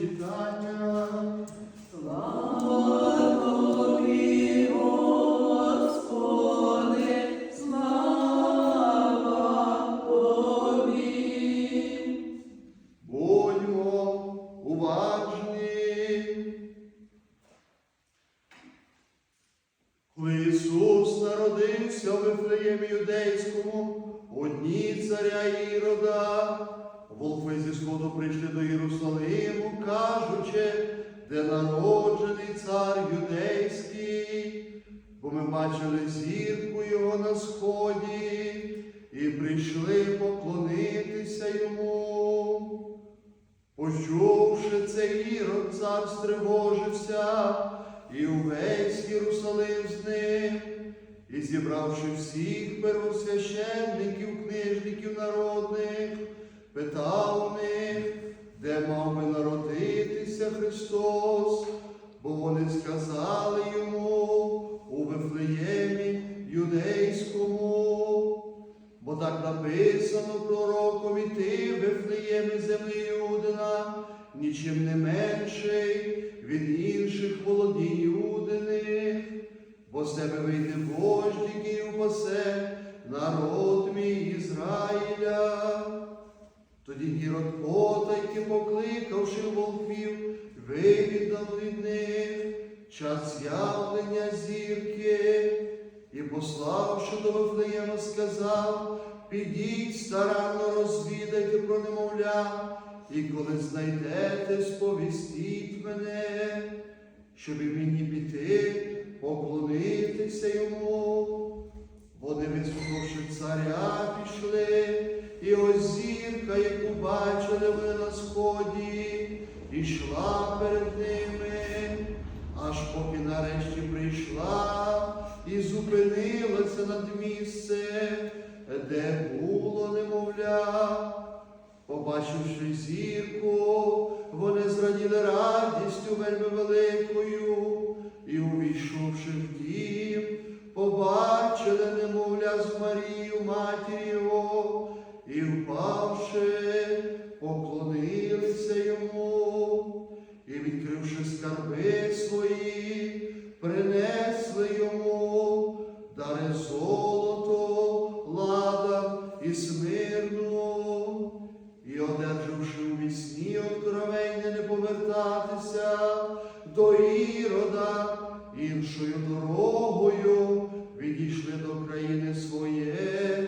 читання. Слава Тобі, слава Будьмо уважні. Коли народився в Вифлеємі юдейському, одні царя Ірода, Волхви зі сходу прийшли до Єрусалиму, кажучи, де народжений цар юдейський, бо ми бачили зірку його на сході і прийшли поклонитися йому. Почувши це Ірод, цар стривожився, і увесь Єрусалим з ним, і зібравши всіх первосвященників, книжників народних, питав у них, де мав би народитися Христос, бо вони сказали йому у Вифлеємі юдейському. Бо так написано пророкові ти, Вифлеємі землі Юдина, нічим не менший від інших володінь Юдиних, бо з тебе вийде вождь, який упасе народ Тоді Ірод потайки, покликавши волків, вивідав від них час явлення зірки, і, пославши до Вифлеєма, сказав, підіть старанно розвідайте про немовля, і коли знайдете, сповістіть мене, щоб і мені піти, поклонитися йому. Вони, вислухавши царя, пішли, і ось зірка, яку бачили вони на сході, ішла перед ними, аж поки нарешті прийшла і зупинилася над місце, де було немовля. Побачивши зірку, вони зраділи радістю вельми великою, і, увійшовши в дім, побачили немовля з Марією, матір його, і, впавши, скарби свої принесли йому, дари золото, лада і смирну, і, одержавши у вісні откровення не повертатися до ірода іншою дорогою, відійшли до країни своєї.